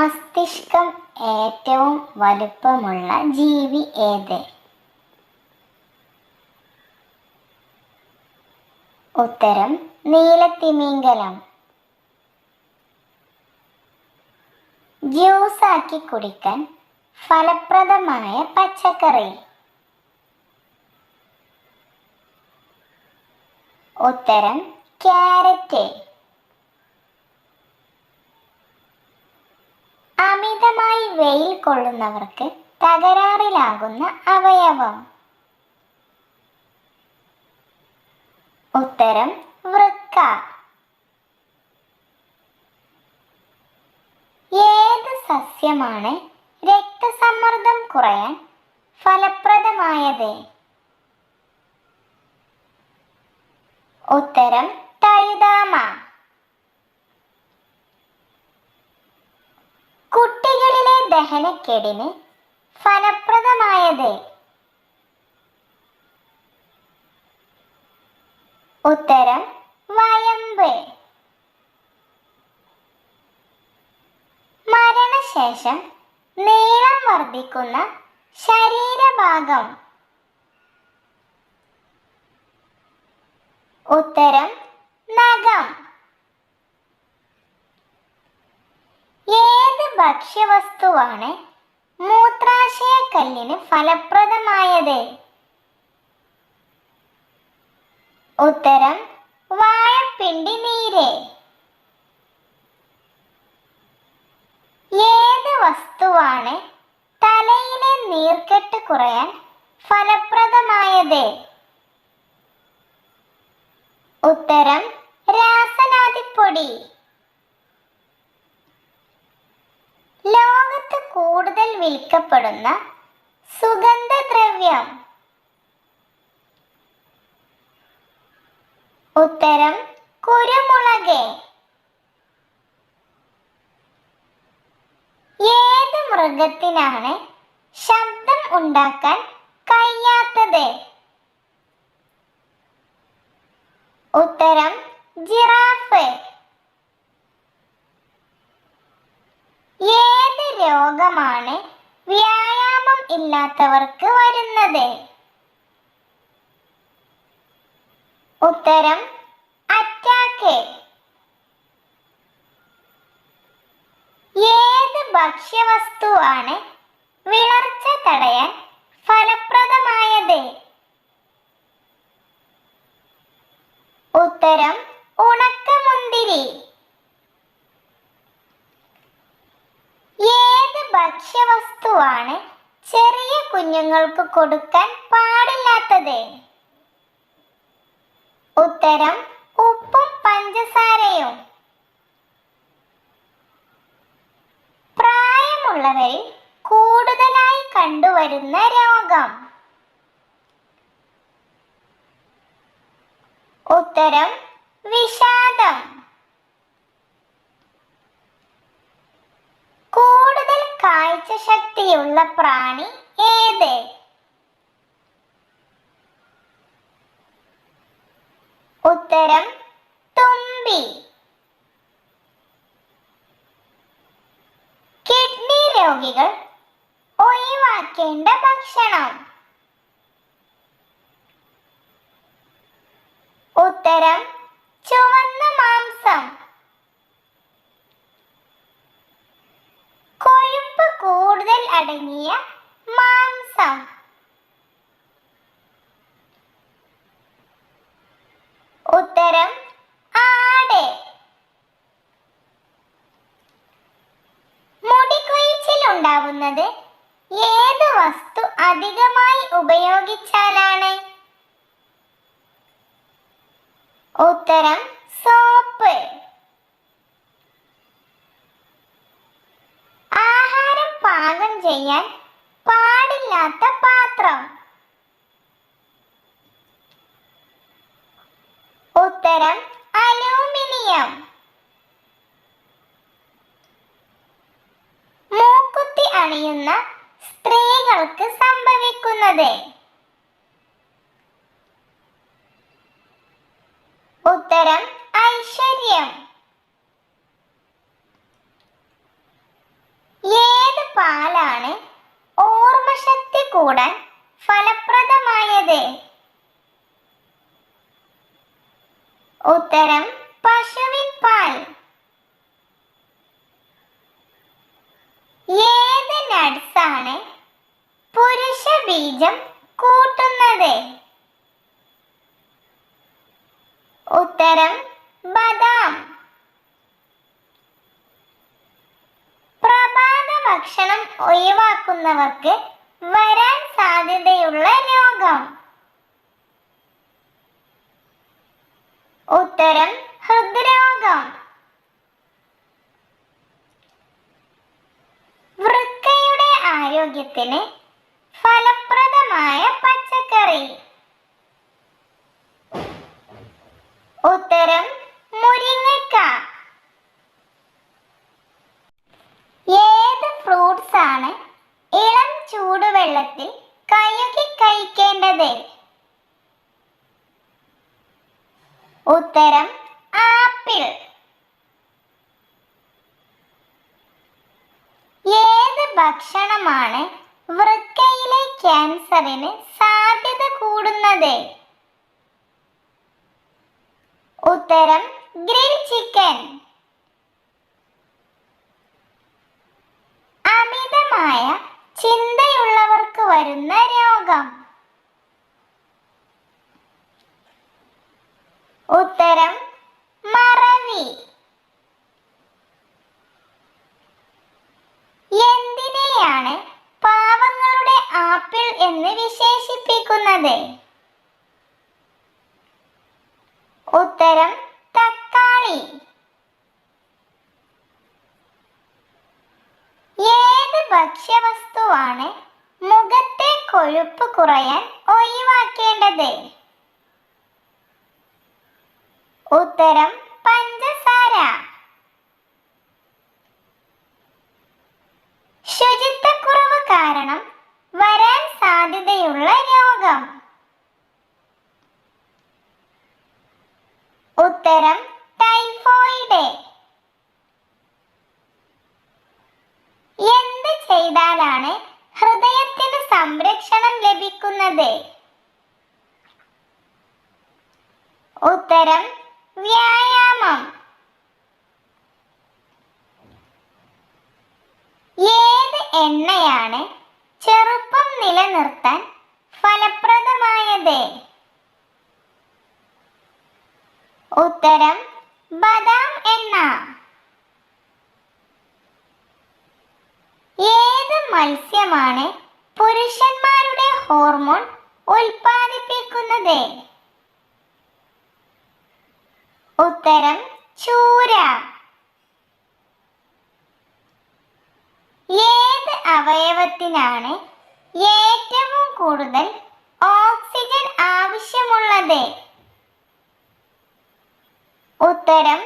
മസ്തിഷ്കം ഏറ്റവും വലുപ്പമുള്ള ജീവി ഏത്? ഉത്തരം നീലത്തിമിംഗലം. ജ്യൂസാക്കി കുടിക്കാൻ ഫലപ്രദമായ പച്ചക്കറി. ഉത്തരം ക്യാരറ്റ്. അമിതമായി വെയിൽ കൊള്ളുന്നവർക്ക് തകരാറിലാകുന്ന അവയവം. ഉത്തരം വൃക്ക. ഏത് സസ്യമാണ് രക്തസമ്മർദ്ദം കുറയാൻ ഫലപ്രദമായത്? ഉത്തരം തഴുതാമ ദഹനക്കേടിന് ഫലപ്രദമായത്? ഉത്തരം വയമ്പ്. മരണശേഷം നീളം വർദ്ധിക്കുന്ന ശരീരഭാഗം. ഉത്തരം നഖം. ഏത് ഭക്ഷ്യവസ്തുവാണ് മൂത്രാശയക്കല്ലിന് ഫലപ്രദമായത്? ഉത്തരം വാഴപ്പിണ്ടി നീര്. ഏത് വസ്തുവാണ് തലയിലെ നീർക്കെട്ട് കുറയാൻ ഫലപ്രദമായത്? ഉത്തരം രാസനാദിപ്പൊടി ലോകത്ത് കൂടുതൽ വിൽക്കപ്പെടുന്ന സുഗന്ധദ്രവ്യം. ഉത്തരം കുരുമുളക്. ഏത് മൃഗത്തിനാണ് ശബ്ദം ഉണ്ടാക്കാൻ കഴിയാത്തത്? ഉത്തരം ജിറാഫ് ഏത് രോഗമാണ് വ്യായാമം ഇല്ലാത്തവർക്ക് വരുന്നത്. ഉത്തരം അറ്റാക്ക്. ഏത് ഭക്ഷ്യവസ്തുവാണ് വിളർച്ച തടയാൻ ഫലപ്രദമായത്? ഉത്തരം ഉണക്കമുന്തിരി ഏത് ഭക്ഷ്യവസ്തുവാണ് ചെറിയ കുഞ്ഞുങ്ങൾക്ക് കൊടുക്കാൻ പാടില്ലാത്തത്. ഉത്തരം ഉപ്പും പഞ്ചസാരയും. പ്രായമുള്ളവരിൽ കൂടുതലായി കണ്ടുവരുന്ന രോഗം. ഉത്തരം വിഷാദം കൂടുതൽ കാഴ്ച ശക്തിയുള്ള പ്രാണി ഏത്? ഉത്തരം തുമ്പി. കിഡ്നി രോഗികൾ ഒഴിവാക്കേണ്ട ഭക്ഷണം. ഉത്തരം ചുവന്ന മാംസം. കൊഴുപ്പ് കൂടുതൽ അടങ്ങിയ മാംസം. ഉത്തരം ആട്. മുടികൊഴിച്ചിൽ ഉണ്ടാവുന്നത് ഏത് വസ്തു അധികമായി ഉപയോഗിച്ചാലാണ്? ഉത്തരം സോപ്പ്. പാകം ചെയ്യാൻ പാടില്ലാത്ത പാത്രം. ഉത്തരം അലൂമിനിയം. മൂക്കുത്തി അണിയുന്ന സ്ത്രീകൾക്ക് സംഭവിക്കുന്നത്. ഉത്തരം പശുവിൻ പാൽ. ഏത് നട്സ് പുരുഷ ബീജം കൂട്ടുന്നത്? ഉത്തരം ബദാം. പ്രഭാത ഭക്ഷണം ഒഴിവാക്കുന്നവർക്ക് വരാൻ സാധ്യതയുള്ള രോഗം. ഉത്തരം ഹൃദ്രോഗം. വൃക്കയുടെ ആരോഗ്യത്തിന് ഫലപ്രദമായ പച്ചക്കറി. ഉത്തരം മുരിങ്ങക്ക ഉത്തരം ആപ്പിൾ. ഏത് ഭക്ഷണമാണ് വൃക്കയിലെ ക്യാൻസറിന് സാധ്യത കൂടുന്നത്? ഉത്തരം ഗ്രിൽ ചിക്കൻ അമിതമായ ചിന്തയുള്ളവർക്ക് വരുന്ന രോഗം ഉത്തരം മറവി എന്തിനെയാണ് പാവങ്ങളുടെ ആപ്പിൾ എന്ന് വിശേഷിപ്പിക്കുന്നത് ഉത്തരം തക്കാളി. ഏത് ഭക്ഷ്യവസ്തുവാണ് മുഖത്തെ കൊഴുപ്പ് കുറയാൻ ഒഴിവാക്കേണ്ടത്? ഉത്തരം പഞ്ചസാര. ശുചിത്വക്കുറവ് കാരണം വരാൻ സാധ്യതയുള്ള രോഗം ഉത്തരം ടൈഫോയിഡ് എന്ത് ചെയ്താലാണ് ഹൃദയത്തിന് സംരക്ഷണം ലഭിക്കുന്നത്? ഉത്തരം വ്യായാമം. ഏത് എണ്ണയാണ് ചെറുപ്പം നിലനിർത്താൻ ഫലപ്രദമായത്. ഉത്തരം ബദാം എന്ന ഏത് മത്സ്യമാണ് പുരുഷന്മാരുടെ ഹോർമോൺ ഉൽപ്പാദിപ്പിക്കുന്നത്? ഉത്തരം ചൂര. ഏത് അവയവത്തിനാണ് ഏറ്റവും കൂടുതൽ ഓക്സിജൻ ആവശ്യമുള്ളത്? ഉത്തരം